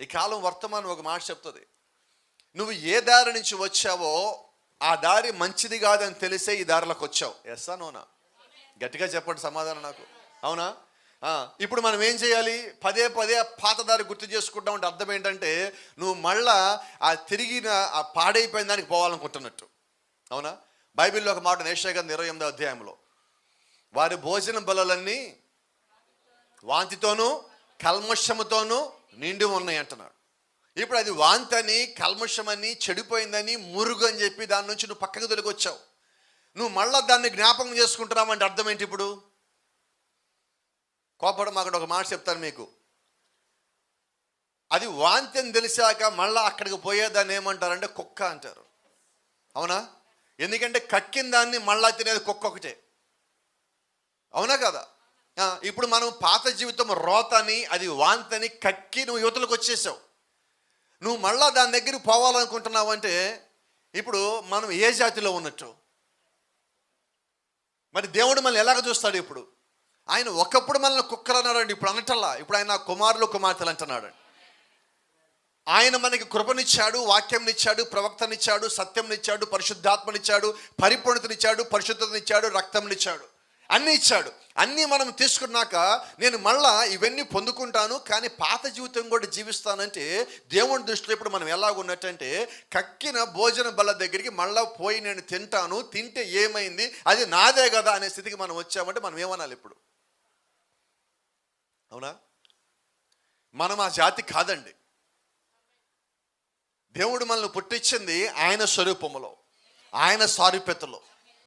ఈ కాలం వర్తమానం ఒక మాట చెప్తుంది. నువ్వు ఏ దారి నుంచి వచ్చావో ఆ దారి మంచిది కాదని తెలిసే ఈ దారిలోకి వచ్చావు. ఎస్సా నోనా గట్టిగా చెప్పండి సమాధానం నాకు. అవునా? ఇప్పుడు మనం ఏం చేయాలి? పదే పదే పాతదారి పాత దారి గుర్తు చేసుకుంటాం అంటే అర్థం ఏంటంటే నువ్వు మళ్ళా ఆ తిరిగిన ఆ పాడైపోయిన దానికి పోవాలనుకుంటున్నట్టు. అవునా? బైబిల్లో ఒక మాట నేషగంధ ఇరవై ఎనిమిదో అధ్యాయంలో వారి భోజన బలలన్నీ వాంతితోనూ కల్మషముతోనూ నిండి ఉన్నాయి అంటున్నాడు. ఇప్పుడు అది వాంతని కల్మషమని చెడిపోయిందని మురుగు అని చెప్పి దాని నుంచి నువ్వు పక్కకు తొలగొచ్చావు. నువ్వు మళ్ళా దాన్ని జ్ఞాపకం చేసుకుంటున్నావు అంటే అర్థం ఏంటి ఇప్పుడు? కోపడం అక్కడ ఒక మాట చెప్తాను మీకు. అది వాంతి అని తెలిసాక మళ్ళా అక్కడికి పోయేదాన్ని ఏమంటారంటే కుక్క అంటారు. అవునా? ఎందుకంటే కక్కిన దాన్ని మళ్ళా తినేది కుక్క ఒకటే. అవునా కదా? ఇప్పుడు మనం పాత జీవితం రోతని అది వాంతని కక్కి నువ్వు యువతలకు వచ్చేసావు. నువ్వు మళ్ళా దాని దగ్గరికి పోవాలనుకుంటున్నావు అంటే ఇప్పుడు మనం ఏ జాతిలో ఉన్నట్టు? మరి దేవుడు మనల్ని ఎలాగ చూస్తాడు ఇప్పుడు? ఆయన ఒకప్పుడు మనల్ని కుక్కలు అన్నాడండి ఇప్పుడు అనటల్లా ఇప్పుడు ఆయన కుమారులు కుమార్తెలు అంటున్నాడు. ఆయన మనకి కృపనిచ్చాడు వాక్యంనిచ్చాడు ప్రవక్తనిచ్చాడు సత్యంనిచ్చాడు పరిశుద్ధాత్మనిచ్చాడు పరిపూర్ణతనిచ్చాడు పరిశుద్ధతనిచ్చాడు రక్తంనిచ్చాడు అన్నీ ఇచ్చాడు. అన్నీ మనం తీసుకున్నాక నేను మళ్ళా ఇవన్నీ పొందుకుంటాను కానీ పాత జీవితం కూడా జీవిస్తానంటే దేవుని దృష్టిలో ఇప్పుడు మనం ఎలా ఉన్నట్టంటే కక్కిన భోజన బల్ల దగ్గరికి మళ్ళా పోయి నేను తింటాను తింటే ఏమైంది అది నాదే కదా అనే స్థితికి మనం వచ్చామంటే మనం ఏమనాలి ఇప్పుడు? అవునా? మనం ఆ జాతి కాదండి. దేవుడు మనల్ని పుట్టించింది ఆయన స్వరూపములో ఆయన సారూప్యతలో.